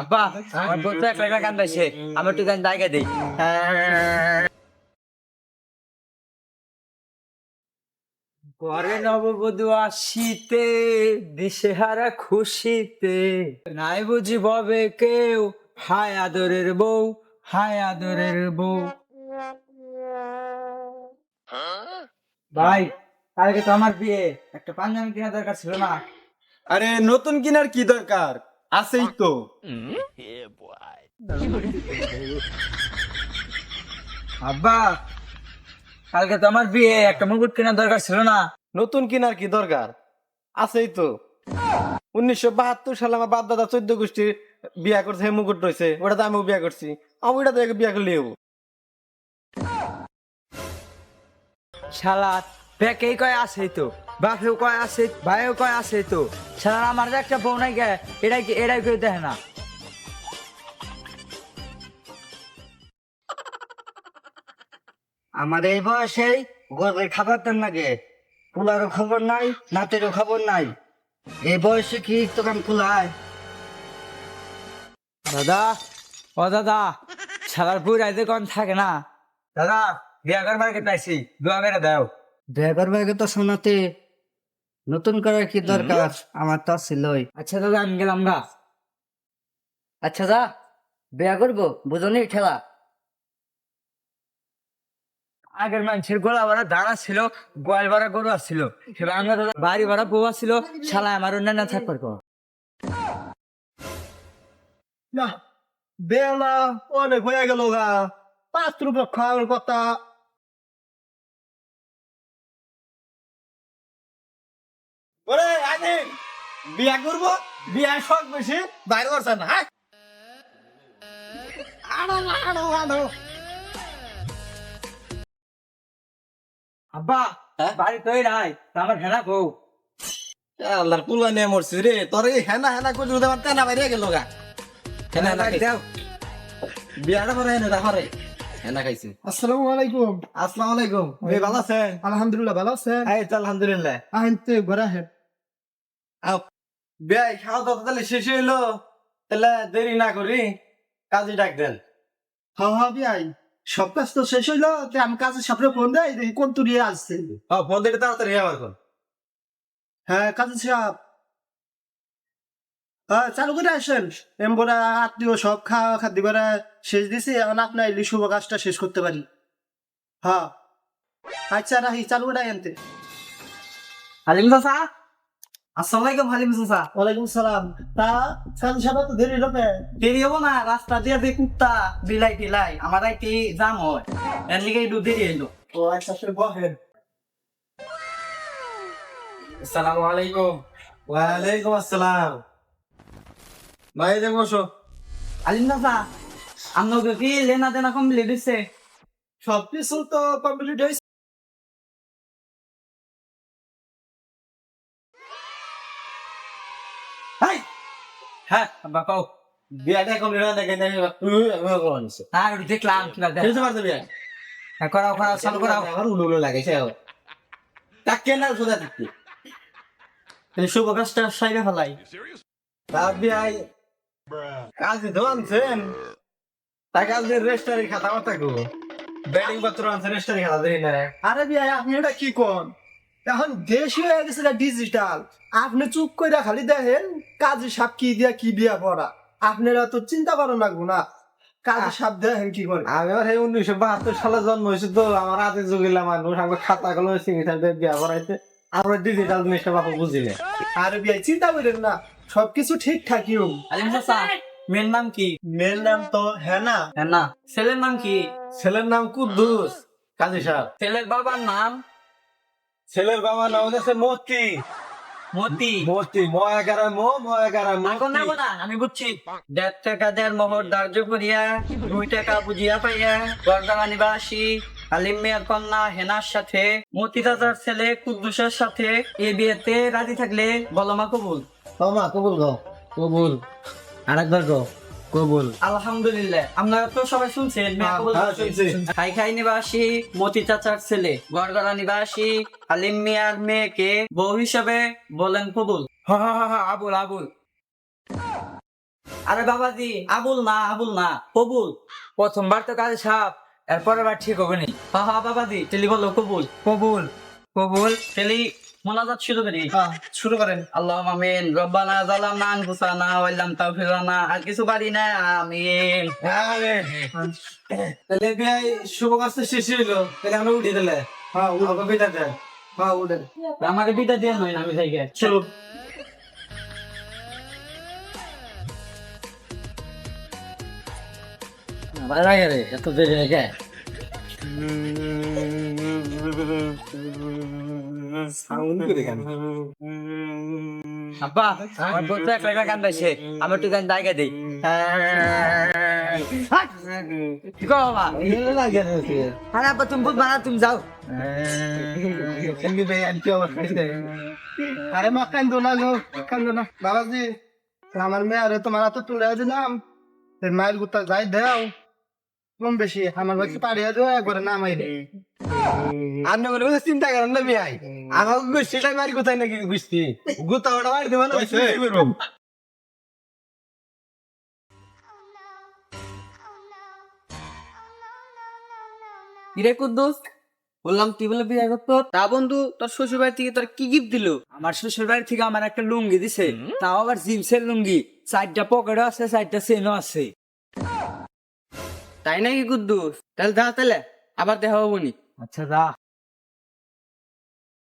আব্বা, আমার বউ তো এক লাখ গান একটু গান নববধূ আসিতে খুশিতে, নাই বুঝি কেউ, হায় আদরের বউ, হায় আদরের বউ। ভাই, কালকে তো আমার বিয়ে, একটা পাঞ্জাবি কেনা দরকার ছিল না। আরে, নতুন কিনার কি দরকার? আছেই তো আব্বা কালকে তো আমার বিয়ে একটা মুকুট কেনার দরকার ছিল না নতুন কিনার কি দরকার? আছেই তো। উনিশশো বাহাত্তর সালে আমার বাপ দাদা চোদ্দ গোষ্ঠীর বিয়া করছে হে মুকুট রয়েছে ওটা তো আমিও বিয়া করছি। আমি ওটা তো বিয়া করলে হব। শালা বেকেই কয় আছেই তো। বাপেও কয় আছে, ভাইও কয় আছে তো? শালা আমার একটা বউ নাই গে, এটাই এটাই কেউ দেখে না। আমার এই বয়সে গরুর খাবার দেন লাগে পোলারও খবর নাই, নাতেরও খবর নাই। এই বয়সে কি দোকান খোলায় দাদা? ও দাদা, শালার বউ রাইতে কম থাকে না? দাদা, বিয়া করবার কে পাইছি, দোয়া মেরে দাও। ড্রাইভার ব্যাগে তো শোনাতে। নতুন করার কি দরকার? আমার তো ছিলই। আচ্ছা দাদা আমি গেলাম গা। আচ্ছা দা বিয়া করব বুঝনি ঠেলা। আগের মানুষের গোলা ভরা দাঁড়া ছিল গোয়াল ভাড়া গরু আসছিল। সেবার আমরা দাদা বাড়ি ভাড়া বউ আসছিল শালা আমার অন্যান্য থাকবার কর না বেলা অনেক হয়ে গেল গা। পাঁচ রুপে খাওয়ার কথা ওরে আনে বিয়া করব? বিয়া শখ বেশি বাইরে করছে না হ্যাঁ? আড়ো আড়ো আড়ো আব্বা বাড়ি তৈ নাই আমার হেনা বউ। আল্লাহর নিয়ে মরছি রে। তোর এই হেনা হেনা করে যদি আমার তেনা বাইরে গেল গা। হেনা হেনা। দাও। বিয়াটা পরে হেনা তাহলে হেনা খাইছি। আসসালামু আলাইকুম। আসসালামু আলাইকুম। ভাই ভালো আছেন? আলহামদুলিল্লাহ ভালো আছেন? এই তো আলহামদুলিল্লাহ। ঘোরা হেড আও খাওয়া দাওয়া তাহলে শেষ হইল। তাহলে দেরি না করি কাজে ডাক দেন। হ্যাঁ হ্যাঁ বিয়াই সব কাজ তো শেষ হইল তে আমি কাজের সাপড়ে ফোন দেয় দেখি কোন তুরিয়ে আসছে। ও ফোন দিতে তাড়াতাড়ি আমার কোন হ্যাঁ কাজের সাপ। হ্যাঁ চালু করে আসেন। এমবরা আত্মীয় সব খাওয়া খাদ্য করে শেষ দিছি এখন আপনার এলি শুভ কাজটা শেষ করতে পারি। হ্যাঁ। আচ্ছা রাহি চালু করে আনতে হালিম চাচা? আসসালামু আলাইকুম হালিম চাচা। ওয়ালাইকুম সালাম। তা সাপে তো দেরি হবে দেরি হব না রাস্তা দিয়ে যে কুত্তা বিলাই টিলাই আমার জাম হয়। এর লিগে একটু দেরি হইল। ও আচ্ছা সে বহেন। আসসালামু আলাইকুম ওয়ালাইকুম আসসালাম। ভাই যে বসো। হালিম চাচা আপনাকে কি লেনা দেনা কমপ্লিট হয়েছে সব কিছু তো কমপ্লিট হয়েছে হ্যাঁ বিয়াটা কমপ্লিট হয় না আমি বিয়া? হ্যাঁ, করাও করাও চালু করাও। আমার উলো উলো লাগে সে তাকে না সোজা দিতে তাহলে শুভ কাজটা সাইডে ফেলাই। তাবি আই কাজে তো আনছেন। তাকে আজ রেস্টারি খাতা মাতা গো। ব্যাটিং পত্র আনছে রেস্টারি খাতা দেই না। আরে বিয়া আপনি এটা কি কোন? এখন দেশ হয়ে গেছে ডিজিটাল আপনি চুপ করে খালি দেখেন। কাজে সাপ কি দিয়া কি বিয়া পড়া? আপনারা তো চিন্তা করেন না গুনা কাজে সাপ দেখেন কি করে? আমি আর এই উনিশশো বাহাত্তর সালে জন্ম হয়েছে তো আমার যুগিলা মানুষ আমার খাতা সিগনেচার দিয়ে বিয়া করাইতে আমরা ডিজিটাল জিনিসটা বাপু বুঝিলে আরে বিয়া চিন্তা করেন না সবকিছু ঠিকঠাকই হোক। চাচা মেয়ের নাম কি? মেয়ের নাম তো হেনা। হ্যাঁ না ছেলের নাম কি? ছেলের নাম কুদ্দুস। কাজী সাহেব ছেলের বাবার নাম? ছেলের বাবা নাম হচ্ছে মতি। মতি। মতি ম মো ম না না আমি বুঝছি। দেড় টাকা দেড় মোহর ধার্য করিয়া দুই টাকা বুঝিয়া পাইয়া গরদামা নিবাসী আলিম মেয়ের কন্যা হেনার সাথে মতি দাদার ছেলে কুদ্দুসের সাথে এ বিয়েতে রাজি থাকলে বলমা কবুল। মা কবুল গো। কবুল। আরেকবার গো। কবুল। আলহামদুলিল্লাহ। আপনারা তো সবাই শুনছেন হ্যাঁ। শুনছি। খাই খাই নিবাসী মতি চাচার ছেলে গড়গড়া নিবাসী হালিম মিয়ার মেয়েকে বউ হিসাবে বলেন কবুল। হ্যাঁ হ্যাঁ হ্যাঁ আবুল আবুল। আরে বাবাজি আবুল না আবুল না কবুল। প্রথমবার তো কাজে সাপ এরপরের বার ঠিক হবে নি। হা হা বাবাজি টেলি বলো কবুল। কবুল কবুল। টেলি মোনাজাত শুরু করি। হ্যাঁ, শুরু করেন। আল্লাহ আমিন রব্বানা জালামনা আনফুসানা ওয়া ইল্লাম তাগফির লানা আর কিছু পারি না আমিন। তাহলে বিয়াই শুভ শেষ হইল। তাহলে আমরা উঠি তাহলে। হ্যাঁ। আমাকে বিদায় দেন। হ্যাঁ উঠেন। আমাকে বিদা দিয়ে নয় আমি গে চলো। এত দেরি হয়ে যায় আব্বা আমার বন্ধু এক লাখ গান গাইছে। আমি একটু গান দাইগা দিই। কি কো বাবা? আরে তুমি বুঝবা না তুমি যাও। আরে মা কান্দো না গো কান্দো না। বাবাজি আমার মেয়ে আরে তোমার হাতে তুলে দিলাম। মায়ের গুতা যাই দাও। কম বেশি। আমার বাকি পাড়িয়ে দেও একবারে নামাই আপনি করছে চিন্তা করেন না বিয়াই। আমার মারি কোথায় নাকি গুতা ওটা মারি দেবো না কিরে কুদ্দুস? বললাম তুই বলে বিয়ে করতো? তা বন্ধু তোর শ্বশুর বাড়ি থেকে তোর কি গিফট দিল? আমার শ্বশুর বাড়ি থেকে আমার একটা লুঙ্গি দিছে। তাও আবার জিন্সের লুঙ্গি। চারটা পকেটও আছে চারটা চেনও আছে। তাই নাকি কুদ্দুস? তাহলে যা তাহলে আবার দেখা হব আচ্ছা যা।